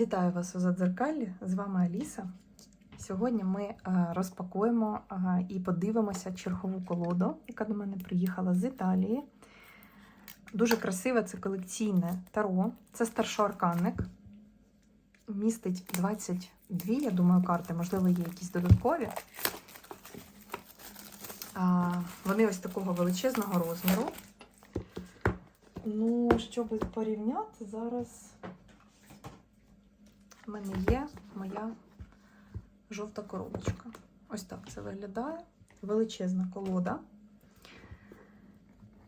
Вітаю вас у Задзеркалі. З вами Аліса. Сьогодні ми е, розпакуємо е, і подивимося чергову колоду, яка до мене приїхала з Італії. Дуже красиве це колекційне таро. Це старшоарканник. Містить 22, я думаю, карти, можливо, є якісь додаткові. Вони ось такого величезного розміру. Ну, щоб порівняти, зараз в мене є моя жовта коробочка. Ось так це виглядає. Величезна колода.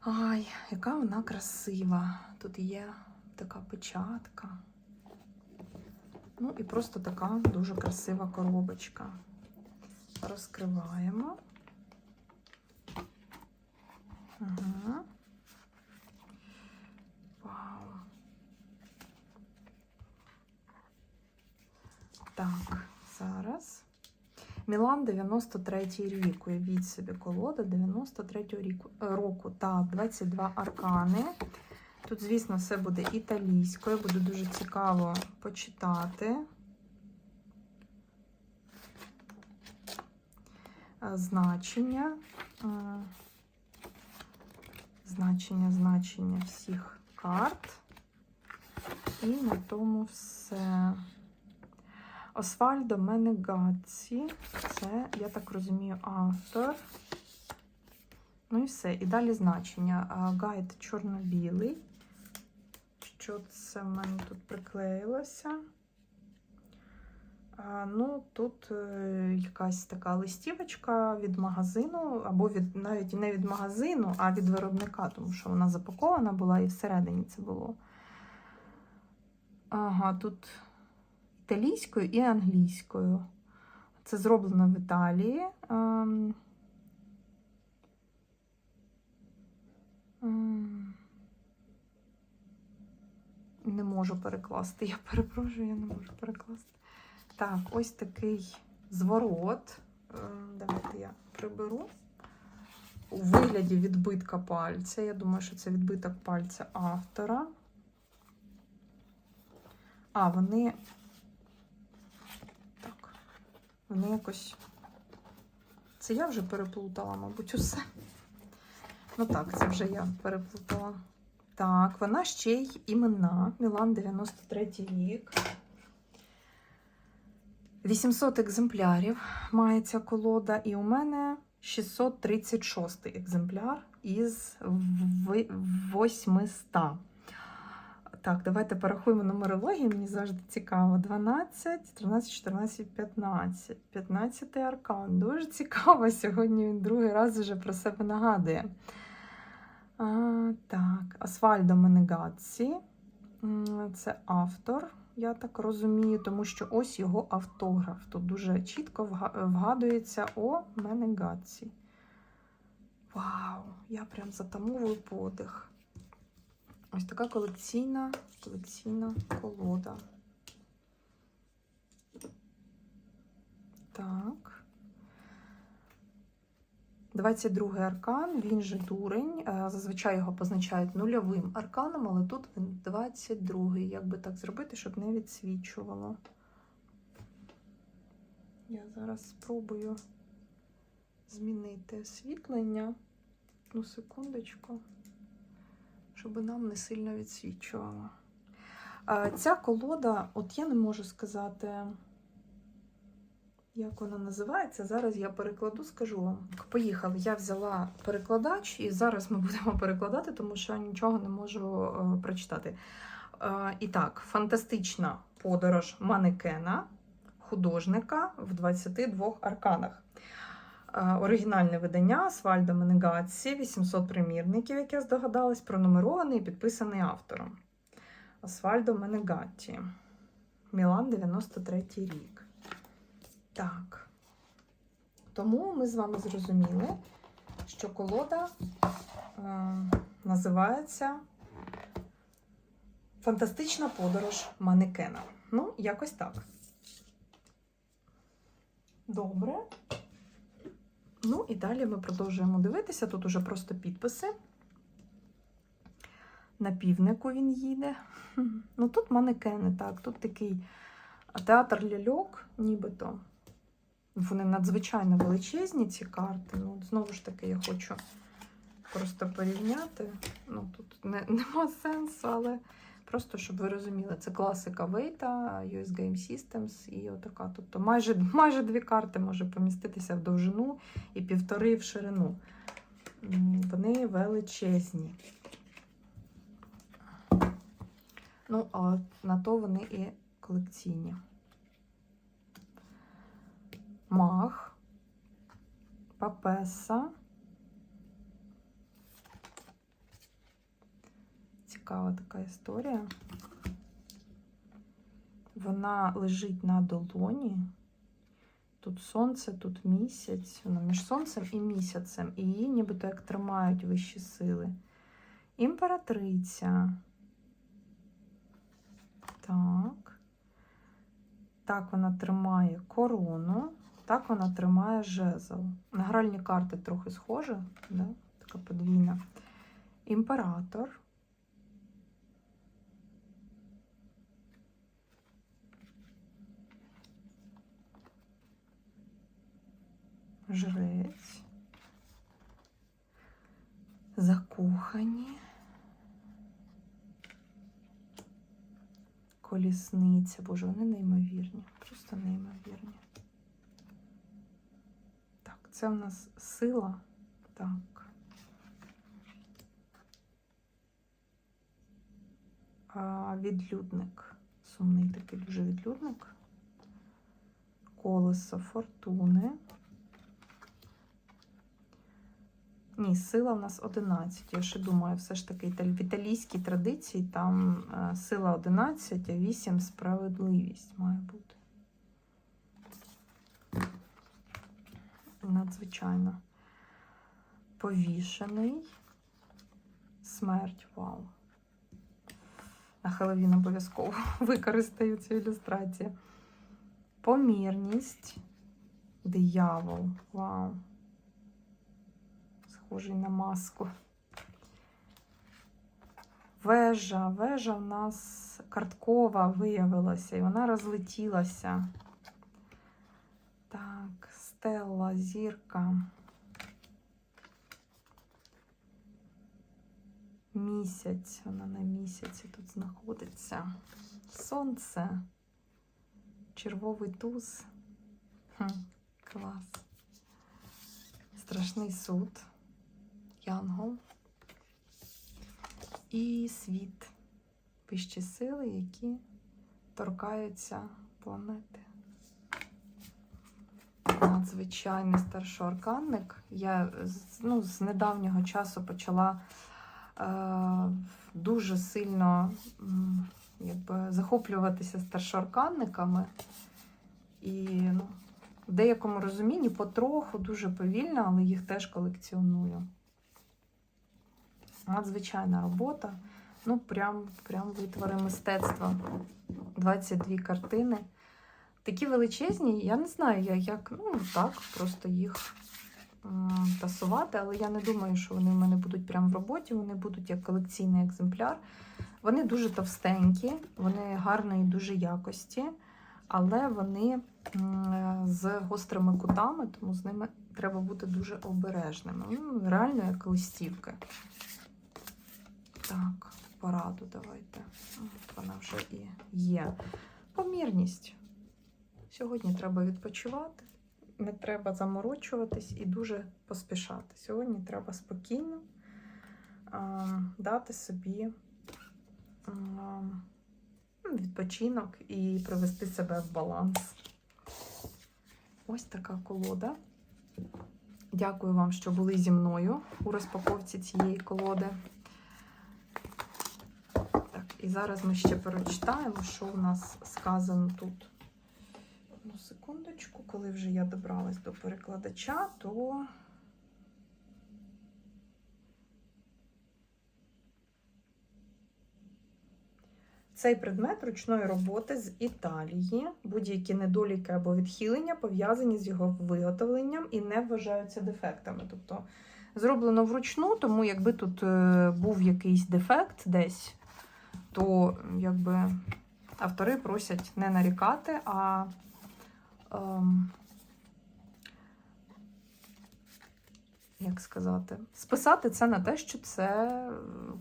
Ай, яка вона красива. Тут є така печатка. Ну і просто така дуже красива коробочка. Розкриваємо. Ага. Вау. Так, зараз. Мілан 93 рік. Уявіть собі, колода 93 ріку, е, року. Так, 22 аркани. Тут, звісно, все буде італійською. Буде дуже цікаво почитати. Е, Значення. Е, Значення, значення всіх карт. І на тому все. Освальдо Менегаці. Це, я так розумію, автор. Ну і все. І далі значення. Гайд чорно-білий. Що це в мене тут приклеїлося? Ну, тут е, якась така листівочка від магазину, або від навіть не від магазину, а від виробника, тому що вона запакована була і всередині це було. Ага, тут італійською і англійською. Це зроблено в Італії. Ем, ем, Не можу перекласти. Я перепрошую, я не можу перекласти. Так, ось такий зворот. Ем, Давайте я приберу. У вигляді відбитка пальця. Я думаю, що це відбиток пальця автора. А, вони. Так. Вони якось. Це я вже переплутала, мабуть, усе. Ну так, це вже я переплутала. Так, вона ще й іменна. Мілан 93 рік. 800 екземплярів має ця колода, і у мене 636 екземпляр із ви- 800. Так, давайте порахуємо нумерологію, мені завжди цікаво. 12, 13, 14, 15. 15 аркан. Дуже цікаво. Сьогодні він другий раз вже про себе нагадує. А, так, Асфальдо Менегаці. Це автор, я так розумію, тому що ось його автограф. Тут дуже чітко вгадується о Менегаці. Вау! Я прям затамовую подих. Ось така колекційна, колекційна колода. Так. 22 аркан, він же дурень. Е, Зазвичай його позначають нульовим арканом, але тут він 22. Як би так зробити, щоб не відсвічувало? Я зараз спробую змінити освітлення. Ну, секундочку щоб нам не сильно відсвічувало. Ця колода, от я не можу сказати, як вона називається. Зараз я перекладу, скажу вам. Поїхали. Я взяла перекладач, і зараз ми будемо перекладати, тому що я нічого не можу е, прочитати. І так, фантастична подорож манекена, художника в 22 арканах. Е, Оригінальне видання Асфальдо Менегаці, 800 примірників, як я здогадалась, пронумерований і підписаний автором. Асфальдо Менегатті. Мілан 93 рік. Так. Тому ми з вами зрозуміли, що колода е, називається Фантастична подорож манекена. Ну, якось так. Добре. Ну і далі ми продовжуємо дивитися. Тут уже просто підписи. На півнику він їде. Ну тут манекени, так, тут такий театр ляльок, нібито. Вони надзвичайно величезні, ці карти. Ну, знову ж таки, я хочу просто порівняти. Ну, тут не, нема сенсу, але просто щоб ви розуміли, це класика Вейта, US Game Systems і отака. Тобто майже, майже дві карти може поміститися в довжину і півтори в ширину. Вони величезні. Ну, а на то вони і колекційні. Мах, папеса. Цікава така історія. Вона лежить на долоні. Тут сонце, тут місяць. Вона між сонцем і місяцем. І її нібито як тримають вищі сили. Імператриця. Так. Так вона тримає корону. Так вона тримає жезл. На гральні карти трохи схожі, да? така подвійна. Імператор. Жрець. Закохані. Колісниця. Боже, вони неймовірні. Просто неймовірні. Так, це в нас сила. Так. Відлюдник. Сумний такий дуже відлюдник. Колесо фортуни. Ні, сила в нас 11. Я ще думаю, все ж таки в італійській традиції там е, сила 11, а 8 справедливість має бути. Надзвичайно. Повішений. Смерть. Вау. На Хеллоуін обов'язково використаю цю ілюстрацію. Помірність. Диявол. Вау. Схожий на маску. Вежа. Вежа в нас карткова виявилася, і вона розлетілася. Так, стелла, зірка. Місяць, вона на місяці тут знаходиться. Сонце, червовий туз. Хм, клас. Страшний суд, Янгол і світ. Вищі сили, які торкаються планети. Надзвичайний старшоарканник. Я ну, з недавнього часу почала е, дуже сильно якби, захоплюватися старшоарканниками. І ну, в деякому розумінні потроху, дуже повільно, але їх теж колекціоную. Надзвичайна робота. Ну, прям, прям витвори мистецтва. 22 картини. Такі величезні, я не знаю, я як, ну так, просто їх тасувати, але я не думаю, що вони в мене будуть прямо в роботі, вони будуть як колекційний екземпляр. Вони дуже товстенькі, вони гарної дуже якості, але вони з гострими кутами, тому з ними треба бути дуже обережними. Ну, реально як листівки. Так, пораду давайте. Вона вже і є. Помірність. Сьогодні треба відпочивати, не треба заморочуватись і дуже поспішати. Сьогодні треба спокійно а, дати собі а, ну, відпочинок і привести себе в баланс. Ось така колода. Дякую вам, що були зі мною у розпаковці цієї колоди. І зараз ми ще перечитаємо, що у нас сказано тут. Одну секундочку, коли вже я добралась до перекладача, то цей предмет ручної роботи з Італії. Будь-які недоліки або відхилення пов'язані з його виготовленням і не вважаються дефектами. Тобто Зроблено вручну, тому якби тут е, був якийсь дефект десь, то якби автори просять не нарікати, а ем, як сказати, списати це на те, що це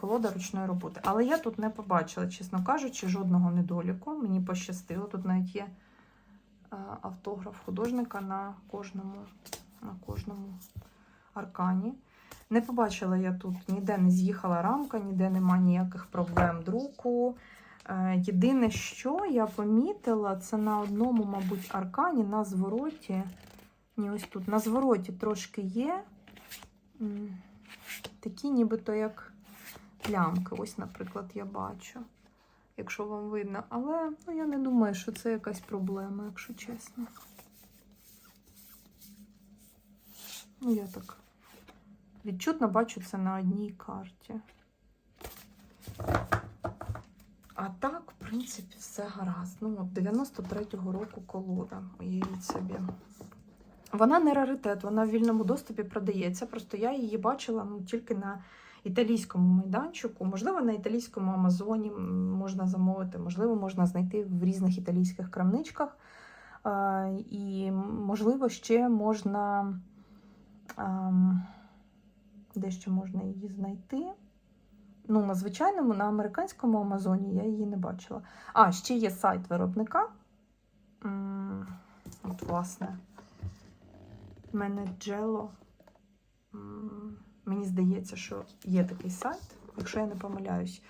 колода ручної роботи. Але я тут не побачила, чесно кажучи, жодного недоліку. Мені пощастило. Тут навіть є е, автограф художника на кожному, на кожному аркані. Не побачила я тут, ніде не з'їхала рамка, ніде нема ніяких проблем друку. Е, Єдине, що я помітила, це на одному, мабуть, аркані на звороті. Ні, ось тут на звороті трошки є. Такі, нібито як плямки. Ось, наприклад, я бачу, якщо вам видно. Але ну, я не думаю, що це якась проблема, якщо чесно. Ну, я так відчутно бачу це на одній карті. А так, в принципі, все гаразд. Ну, от 93-го року колода, уявіть собі. Вона не раритет, вона в вільному доступі продається. Просто я її бачила ну, тільки на італійському майданчику. Можливо, на італійському Амазоні можна замовити, можливо, можна знайти в різних італійських крамничках. І, можливо, ще можна. Де ще можна її знайти? Ну, на звичайному, на американському Амазоні я її не бачила. А, ще є сайт виробника. От, власне, Менеджело. джело. Мені здається, що є такий сайт, якщо я не помиляюсь.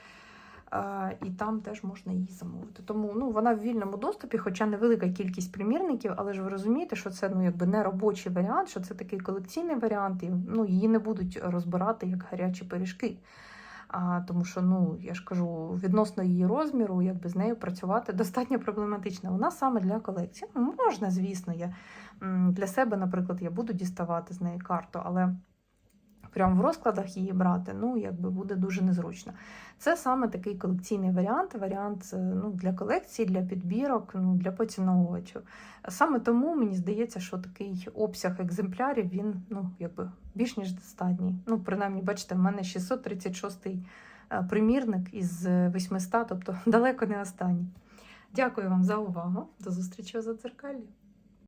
І там теж можна її замовити. Тому ну, вона в вільному доступі, хоча невелика кількість примірників, але ж ви розумієте, що це ну, якби не робочий варіант, що це такий колекційний варіант, і ну, її не будуть розбирати як гарячі пиріжки. А, тому що, ну, я ж кажу, відносно її розміру, якби з нею працювати достатньо проблематично. Вона саме для колекції. Ну, можна, звісно, я для себе, наприклад, я буду діставати з неї карту, але прямо в розкладах її брати, ну, якби буде дуже незручно. Це саме такий колекційний варіант, варіант е, ну, для колекції, для підбірок, ну, для поціновувачів. Саме тому мені здається, що такий обсяг екземплярів він ну, якби більш ніж достатній. Ну, принаймні, бачите, в мене 636-й е, примірник із е, 800, тобто далеко не останній. Дякую вам за увагу. До зустрічі у задзеркалі.